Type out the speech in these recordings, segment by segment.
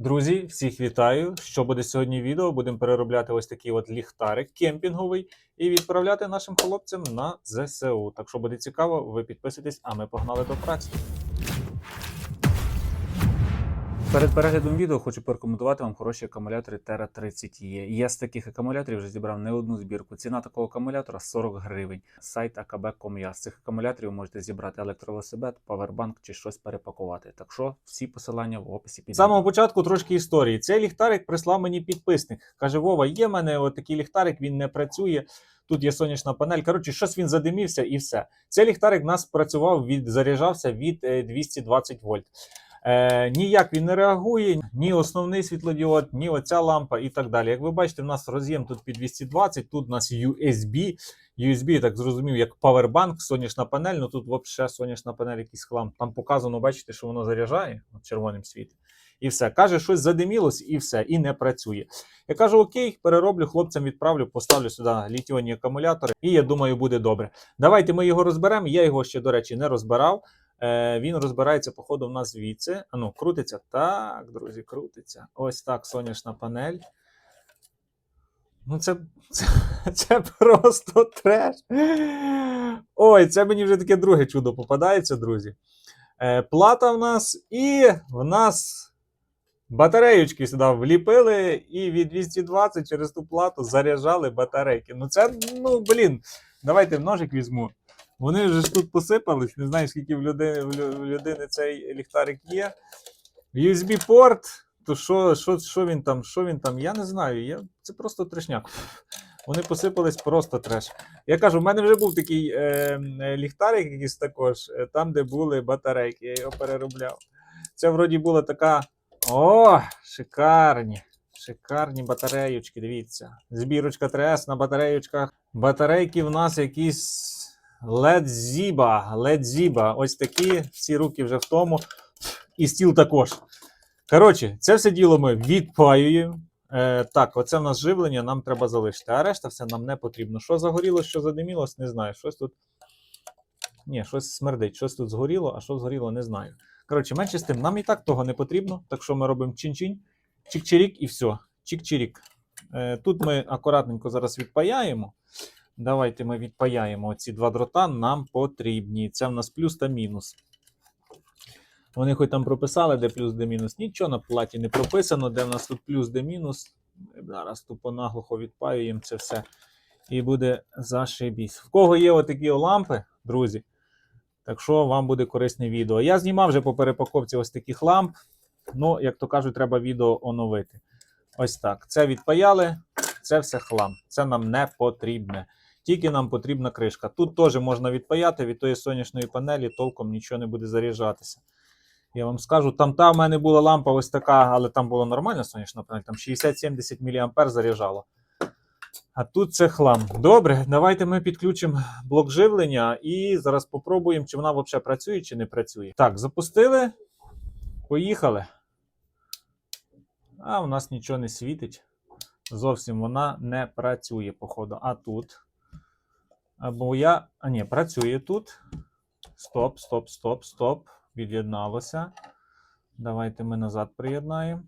Друзі, всіх вітаю! Що буде сьогодні відео? Будемо переробляти ось такий от ліхтарик кемпінговий і відправляти нашим хлопцям на ЗСУ. Так що буде цікаво, ви підписуйтесь, а ми погнали до праці. Перед переглядом відео хочу порекомендувати вам хороші акумулятори Terra 30 e Я з таких акумуляторів вже зібрав не одну збірку. Ціна такого акумулятора 40 гривень. Сайт akb.com.ua. З цих акумуляторів можете зібрати електровелосипед, павербанк чи щось перепакувати. Так що всі посилання в описі під. З самого початку трошки історії. Цей ліхтарик прислав мені підписник. Каже: Вова, є в мене отакий ліхтарик, він не працює. Тут є сонячна панель. Коротше, щось він задимівся і все. Цей ліхтарик в нас працював від заряджався від е, 220 вольт. Е, ніяк він не реагує, ні основний світлодіод, ні оця лампа і так далі. Як ви бачите, в нас роз'єм тут під 220, тут у нас USB. USB, так зрозумів, як павербанк, сонячна панель. Ну тут взагалі сонячна панель, якийсь хлам. Там показано, бачите, що воно заряджає червоним світом. І все. Каже, щось задимілось, і все, і не працює. Я кажу: Окей, перероблю, хлопцям відправлю, поставлю сюди літіонні акумулятори, і я думаю, буде добре. Давайте ми його розберемо. Я його ще, до речі, не розбирав. Е, він розбирається, походу, в нас звідси. А ну, крутиться. Так, друзі, крутиться. Ось так, сонячна панель. Ну, це, це, це просто треш. Ой, це мені вже таке друге чудо попадається, друзі. Е, плата в нас, і в нас батареючки сюди вліпили, і від 220 через ту плату заряджали батарейки. Ну, це, ну, блін, давайте ножик візьму. Вони вже ж тут посипались, не знаю, скільки в людини, в людини цей ліхтарик є. USB-порт, то що, що, що він там, що він там, я не знаю. Я, це просто трешняк. Вони посипались просто треш. Я кажу, в мене вже був такий е, ліхтарик якийсь також, е, там, де були батарейки, я його переробляв. Це вроді була така. О, шикарні! Шикарні батареючки, дивіться. Збірочка 3С на батареючках. Батарейки в нас якісь LED Ziba. Ось такі, всі руки вже в тому. І стіл також. Коротше, це все діло ми відпаюємо. Е, так, оце в нас живлення, нам треба залишити. А решта все нам не потрібно. Що загоріло, що задимілось, не знаю. Щось тут. Ні, щось смердить, щось тут згоріло, а що згоріло, не знаю. Коротше, менше з тим, нам і так того не потрібно. Так що ми робимо чин-чин, чик-чирік і все. Чик-чирік. Е, тут ми акуратненько зараз відпаяємо. Давайте ми відпаяємо ці два дрота, нам потрібні. Це в нас плюс та мінус. Вони хоч там прописали, де плюс, де мінус. Нічого на платі не прописано, де в нас тут плюс, де мінус. Зараз тупо наглухо відпаюємо це все. І буде зашибісь. В кого є отакі лампи, друзі? Так що вам буде корисне відео. Я знімав вже по перепаковці ось таких ламп. Ну, як то кажуть, треба відео оновити. Ось так. Це відпаяли, це все хлам. Це нам не потрібне. Тільки нам потрібна кришка. Тут теж можна відпаяти від тої сонячної панелі, толком нічого не буде заряджатися. Я вам скажу, там та в мене була лампа ось така, але там була нормальна сонячна панель, там 60-70 мА заряджало. А тут це хлам. Добре, давайте ми підключимо блок живлення і зараз попробуємо, чи вона взагалі працює, чи не працює. Так, запустили. Поїхали. А у нас нічого не світить. Зовсім вона не працює, походу. А тут. Або я. А ні, працює тут. Стоп, стоп, стоп, стоп. Від'єдналося. Давайте ми назад приєднаємо.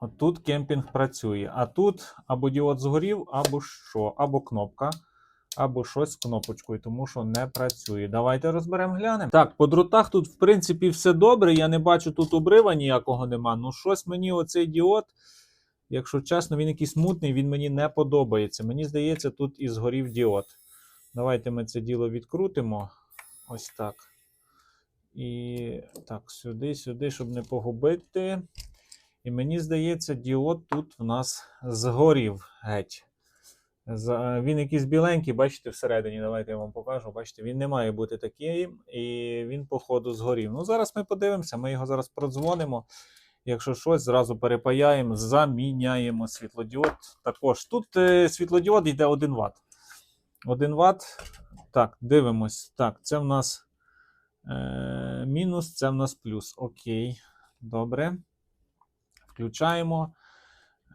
От тут кемпінг працює. А тут або діод згорів, або що, або кнопка, або щось з кнопочкою, тому що не працює. Давайте розберемо, глянемо. Так, по дротах тут, в принципі, все добре. Я не бачу тут обрива ніякого нема. Ну, щось мені оцей діод, якщо чесно, він якийсь мутний, він мені не подобається. Мені здається, тут і згорів діод. Давайте ми це діло відкрутимо. Ось так. І так, сюди, сюди, щоб не погубити. І мені здається, діод тут в нас згорів геть. Він якийсь біленький, бачите, всередині. Давайте я вам покажу. Бачите, він не має бути таким, і він, походу, згорів. Ну, зараз ми подивимося, ми його зараз продзвонимо. Якщо щось, зразу перепаяємо, заміняємо світлодіод. Також тут е, світлодіод йде 1 Вт. 1 Вт. Так, дивимось. Так, це в нас е, мінус, це в нас плюс. Окей. Добре. Включаємо.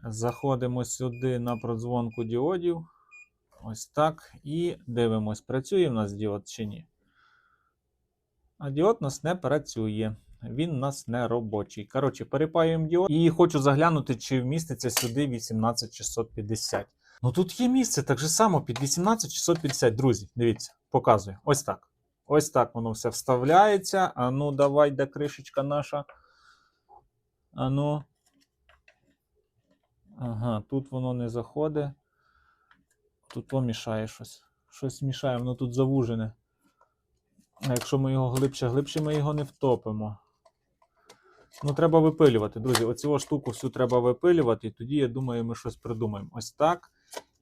Заходимо сюди на продзвонку діодів. Ось так. І дивимось, працює в нас діод чи ні. А діод у нас не працює. Він у нас не робочий. Коротше, перепаюємо діод. І хочу заглянути, чи вміститься сюди 18650. Ну тут є місце, так же само під 18650, друзі. Дивіться, показую. Ось так. Ось так воно все вставляється. А ну, давай, де кришечка наша. А ну. Ага, тут воно не заходить. Тут помішає щось. Щось мішає, воно тут завужене. Якщо ми його глибше, глибше ми його не втопимо. Ну, треба випилювати, друзі. Оцю штуку всю треба випилювати, і тоді, я думаю, ми щось придумаємо. Ось так.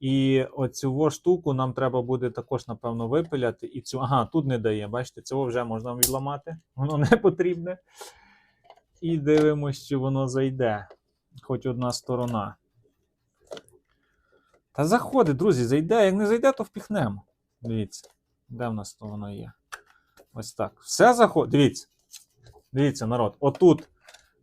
І оцю штуку нам треба буде також, напевно, випиляти. І цю. Ага, тут не дає. Бачите, цього вже можна відламати. Воно не потрібне. І дивимося, чи воно зайде. Хоч одна сторона. Та заходить, друзі, зайде. Як не зайде, то впіхнемо. Дивіться, де в нас то воно є? Ось так. Все заходить. Дивіться. Дивіться, народ. Отут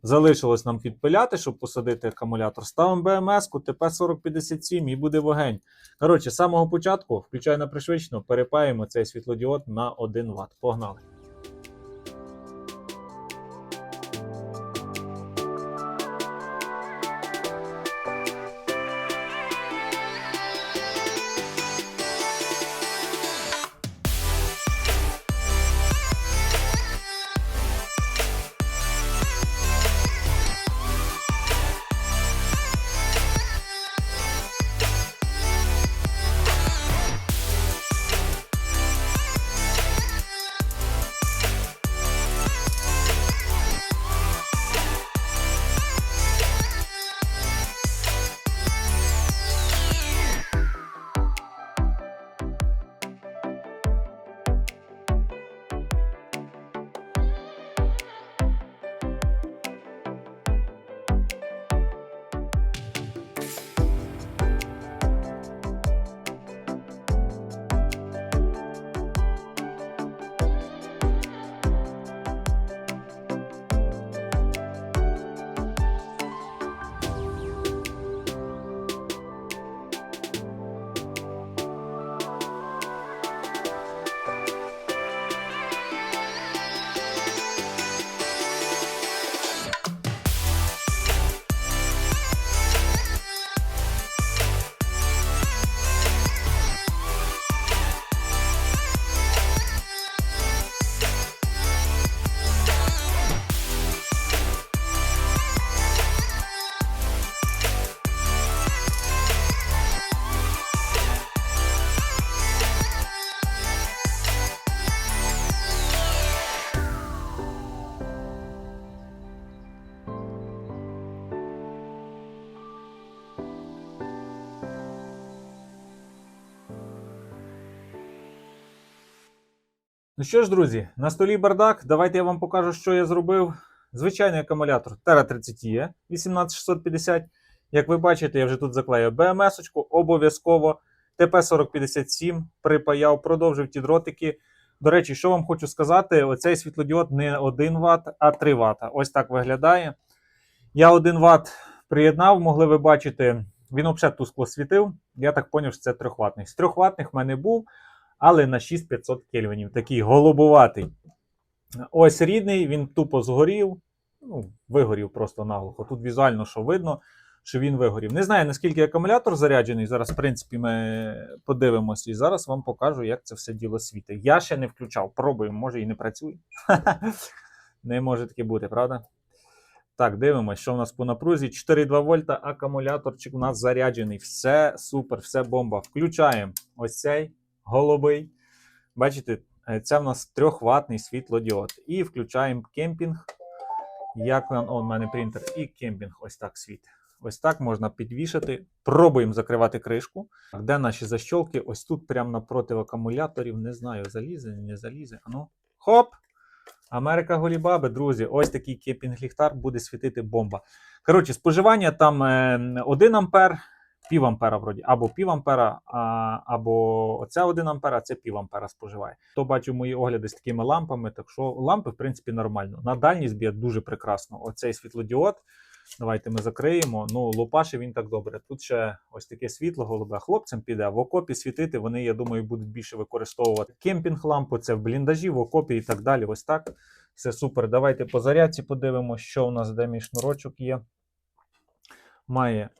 залишилось нам підпиляти, щоб посадити акумулятор. Ставимо БМС-ку, ТП-4057 і буде вогень. Коротше, з самого початку, включай на пришвидшено, перепаємо цей світлодіод на 1 Вт. Погнали. Ну що ж, друзі, на столі бардак. Давайте я вам покажу, що я зробив. Звичайний акумулятор Terra 30 e 18650. Як ви бачите, я вже тут заклею БМС-очку, обов'язково ТП-4057 припаяв, продовжив ті дротики. До речі, що вам хочу сказати: оцей світлодіод не 1 Вт, а 3 Вт. Ось так виглядає. Я 1 Вт приєднав, могли ви бачити, він взагалі тускло світив. Я так зрозумів, що це 3 ватний. З 3 ватних в мене був але на 6500 кельвінів. Такий голубуватий. Ось рідний, він тупо згорів. Ну, вигорів просто наглухо. Тут візуально що видно, що він вигорів. Не знаю, наскільки акумулятор заряджений. Зараз, в принципі, ми подивимося і зараз вам покажу, як це все діло світить. Я ще не включав. Пробуємо, може і не працює. Не може таке бути, правда? Так, дивимося, що в нас по напрузі. 4,2 вольта, акумуляторчик у нас заряджений. Все супер, все бомба. Включаємо ось цей голубий. Бачите, е, це в нас 3-ваттний світлодіод. І включаємо кемпінг. Як он, о, у мене принтер, і кемпінг ось так світить. Ось так можна підвішати. Пробуємо закривати кришку. Де наші защолки? Ось тут, прямо напроти акумуляторів. Не знаю, залізе, не залізе. Ану, хоп! Америка Голібаби, друзі, ось такий кемпінг-ліхтар буде світити бомба. Коротше, споживання там е, 1 ампер, пів ампера вроді, або пів ампера, а, або оця 1 ампера, це пів ампера споживає. Хто бачив мої огляди з такими лампами, так що лампи, в принципі, нормально. На дальність б'є дуже прекрасно. Оцей світлодіод. Давайте ми закриємо. Ну, лупаші він так добре. Тут ще ось таке світло голубе. Хлопцям піде в окопі світити. Вони, я думаю, будуть більше використовувати кемпінг-лампу, це в бліндажі, в окопі і так далі. Ось так. Все супер. Давайте по зарядці подивимося, що у нас, де мій шнурочок є. Має,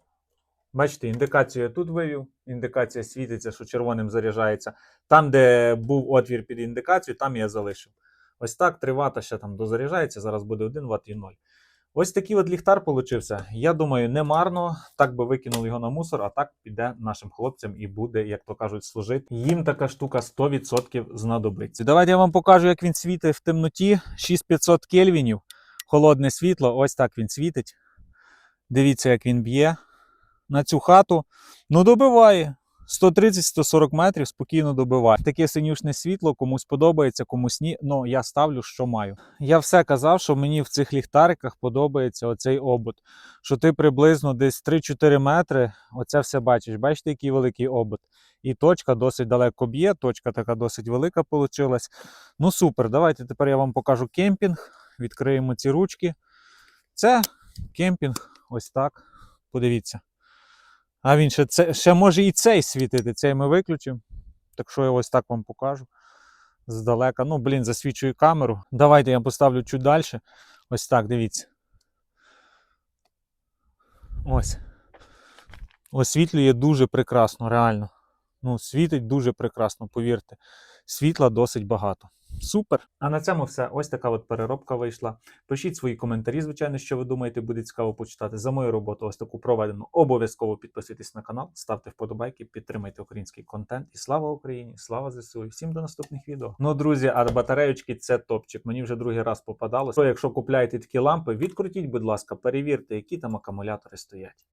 бачите, індикацію я тут вивів. Індикація світиться, що червоним заряджається. Там, де був отвір під індикацію, там я залишив. Ось так 3 Вт ще там дозаряджається, зараз буде 1 Вт і 0. Ось такий от ліхтар получився. Я думаю, не марно. Так би викинули його на мусор, а так піде нашим хлопцям і буде, як то кажуть, служити. Їм така штука 100% знадобиться. Давайте я вам покажу, як він світить в темноті. 6500 кельвінів. Холодне світло. Ось так він світить. Дивіться, як він б'є на цю хату. Ну, добиває. 130-140 метрів спокійно добиває. Таке синюшне світло, комусь подобається, комусь ні. Ну я ставлю, що маю. Я все казав, що мені в цих ліхтариках подобається оцей обод. Що ти приблизно десь 3-4 метри, оце все бачиш. Бачите, який великий обод. І точка досить далеко б'є, точка така досить велика вийшла. Ну супер, давайте тепер я вам покажу кемпінг. Відкриємо ці ручки. Це кемпінг, ось так. Подивіться. А він ще, це, ще може і цей світити, цей ми виключимо. Так що я ось так вам покажу. Здалека. Ну, блін, засвічую камеру. Давайте я поставлю чуть далі. Ось так, дивіться. Ось. Освітлює дуже прекрасно, реально. Ну, світить дуже прекрасно, повірте. Світла досить багато. Супер. А на цьому все. Ось така от переробка вийшла. Пишіть свої коментарі, звичайно, що ви думаєте, буде цікаво почитати. За мою роботу ось таку проведену. Обов'язково підписуйтесь на канал, ставте вподобайки, підтримайте український контент. І слава Україні! Слава ЗСУ! І всім до наступних відео. Ну, друзі, а батареючки це топчик. Мені вже другий раз попадалось. То, якщо купляєте такі лампи, відкрутіть, будь ласка, перевірте, які там акумулятори стоять.